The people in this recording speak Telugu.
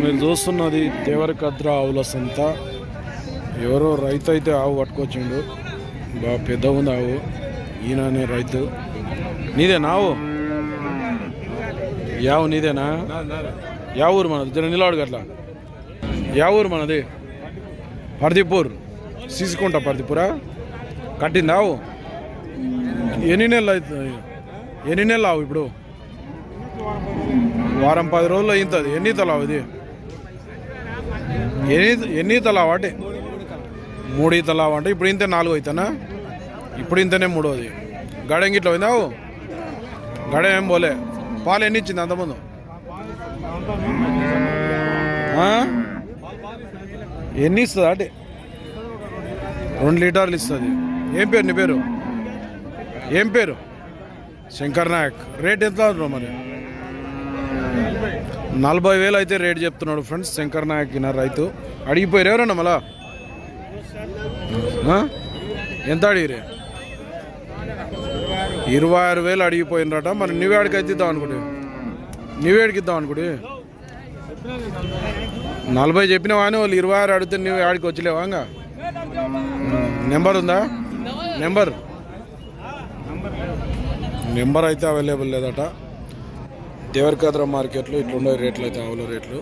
మీరు చూస్తున్నది దేవరకద్ర ఆవుల సంత. ఎవరో రైతు అయితే ఆవు పట్టుకొచ్చిండు. బాగా పెద్ద ఉంది ఆవు. ఈయననే రైతు. నీదేనా ఆవు? యావు నీదేనా? యా ఊరు మనది. జర నిలవాడు గట్ల. యా ఊరు మనది. పర్దీపూర్. సీసుకుంటా పర్దీపురా? కట్టింది ఆవు? ఎన్ని నెలలు అవుతుంది ఎన్ని నెలలు ఆవు ఇప్పుడు? వారం పది రోజులు అయింది ఎన్ని తలావు ఇది? ఎన్ని ఎన్ని తలావు అంటే మూడు తలావు అంటే ఇప్పుడు ఇంత నాలుగు అవుతానా ఇప్పుడు ఇంతనే మూడోది. గడ ఇంకిట్లో పోయిందావు గడ ఏం పోలే. పాలు ఎన్ని ఇచ్చింది అంతకుముందు ఎన్ని ఇస్తుంది అంటే? రెండు లీటర్లు ఇస్తుంది. ఏం పేరు నీ పేరు? ఏం పేరు? శంకర్ నాయక్. రేట్ ఎంత అంటున్నావు మరి? నలభై వేలు అయితే రేట్ చెప్తున్నాడు ఫ్రెండ్స్ శంకర్ నాయక్ రైతు. అడిగిపోయారు ఎవరన్నా మళ్ళా? ఎంత అడిగిరే ఇరవై ఆరు వేలు అడిగిపోయినరట. మరి నువ్వేడికి అయితే ఇద్దాం అనుకుంటే? నువ్వే ఇద్దాం అనుకుంటే? నలభై చెప్పినావా అని వాళ్ళు ఇరవై ఆరు అడిగితే నువ్వు ఆడికి వచ్చలేవా ఇంకా నెంబర్ ఉందా? నెంబర్? నెంబర్ అయితే అవైలబుల్ లేదట. దేవరకాద్ర మార్కెట్లో ఇట్లుండే రేట్లు అయితే ఆవుల రేట్లు.